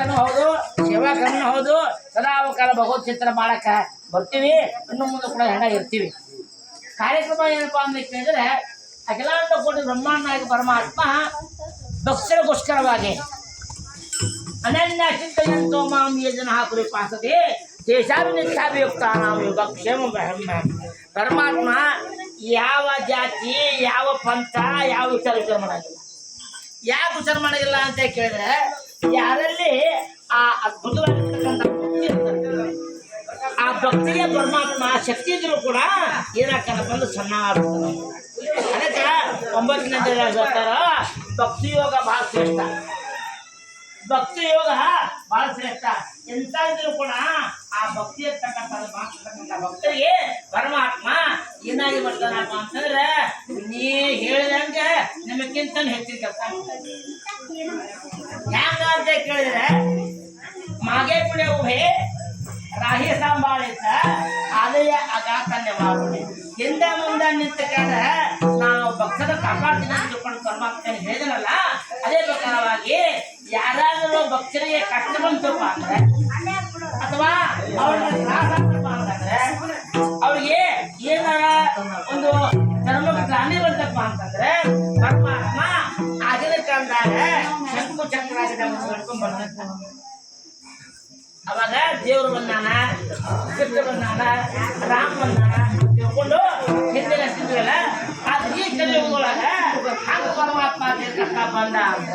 ಭಕ್ತನು ಹೌದು ಸೇವಾಕರ್ಮನು ಹೌದು. ಸದಾ ಕಾಲ ಭಗವತ್ ಚಿತ್ರ ಮಾಡಕ್ಕ ಬರ್ತೀವಿ. ಇನ್ನು ಮುಂದೆ ಕೂಡ ಹೆಣ ಇರ್ತೀವಿ. ಕಾರ್ಯಕ್ರಮ ಏನಪ್ಪಾ ಅಂತ ಕೇಳಿದ್ರೆ ಅಖಿಲಾಂಡ ಕೋಟಿ ಬ್ರಹ್ಮಾಂಡ ನಾಯಕ ಪರಮಾತ್ಮ ಭಕ್ತರಿಗೋಸ್ಕರವಾಗಿ ಅನನ್ಯ ಚಿಂತಯಂತೋ ಮಾಂ ಯೋಜನ ಜನ ಕುರಿ ಪಾಸತೆ ನಾವು ಬ್ರಹ್ಮ. ಪರಮಾತ್ಮ ಯಾವ ಜಾತಿ, ಯಾವ ಪಂಥ, ಯಾವ ವಿಚಾರ ವಿಚಾರ ಮಾಡಂಗಿಲ್ಲ. ಯಾಕೆ ವಿಚಾರ ಮಾಡಂಗಿಲ್ಲ ಅಂತ ಕೇಳಿದ್ರೆ ಆ ಅದ್ಭುತವಾಗಿರ್ತಕ್ಕಂಥ ಆ ಭಕ್ತಿಗೆ ಪರಮಾತ್ಮ ಶಕ್ತಿ ಇದ್ರು ಕೂಡ ಏನಾಗ್ತಾನೆ ಬಂದು ಸಣ್ಣ ಆಗ್ತಾನೆ ಅದಕ್ಕೆ ಒಂಬತ್ತನೇ ಹೇಳ್ತಾರ, ಭಕ್ತಿ ಯೋಗ ಬಹಳ ಶ್ರೇಷ್ಠ. ಭಕ್ತಿ ಯೋಗ ಭಾಳ ಶ್ರೇಷ್ಠ. ಎಂತ ಇದ್ರು ಕೂಡ ಆ ಭಕ್ತಿ ಇರ್ತಕ್ಕಂಥ ಮಾಡ್ತಕ್ಕಂಥ ಭಕ್ತರಿಗೆ ಪರಮಾತ್ಮ ಏನಾಗಿ ಬರ್ತಾನಪ್ಪ ಅಂತಂದ್ರೆ, ನೀ ಹೇಳಿದಂಗೆ ನಿಮಗಿಂತ ಹೆಚ್ಚಿನ ಕೆಲಸ ಅಂತ ಕೇಳಿದ್ರೆ ಪುಡೆ ಉಭೆ ರಾಹಿ ಸಾಂಬಾಳಿತ ಆಲಯ ಅಗಾತನ್ಯ ಮಾಡಿ ಹಿಂದೆ ಮುಂದೆ ನಿಂತ ಕಾಲ ನಾವು ಭಕ್ತರ ಕಾಪಾಡ್ತೀನಿ ಅಂತ ತಿಳ್ಕೊಂಡು ಪರಮಾತ್ಮ ಹೇಳಿದನಲ್ಲ ಅದೇ ಪ್ರಕಾರವಾಗಿ ಯಾರಾದರೂ ಭಕ್ತರಿಗೆ ಕಷ್ಟ ಬಂತಪ್ಪ ಅಂದ್ರೆ ಅಥವಾ ಅವ್ರಿಗೆ ತ್ರಾಸ ಅಂತಂದ್ರೆ ಅವ್ರಿಗೆ ಏನಾರ ಒಂದು ಧರ್ಮಕ್ಕೆ ಗ್ಲಾನಿ ಬಂತಪ್ಪ ಅಂತಂದ್ರೆ ಪರಮಾತ್ಮ ಆಗಿನ ಕಾಲದಾಗ ಶಂಕು ಚಕ್ರ ಕಡ್ಕೊಂಡ್ ಬರ್ತಾನೆ ಅವಾಗ ದೇವ್ರು ಬಂದಾನ ಕೃಷ್ಣ ಬಂದಾನ ರಾಮ ಬಂದಾನ ತಿಳ್ಕೊಂಡು ಹಿಂದಿನ ಸ್ಥಿತಿಯಲ್ಲ ಅದು ಈ ಕಲಿಯುಗದೊಳಗ ಹಂಗ ಪರಮಾತ್ಮ ಅಂತ ಬಂದ ಅಂತ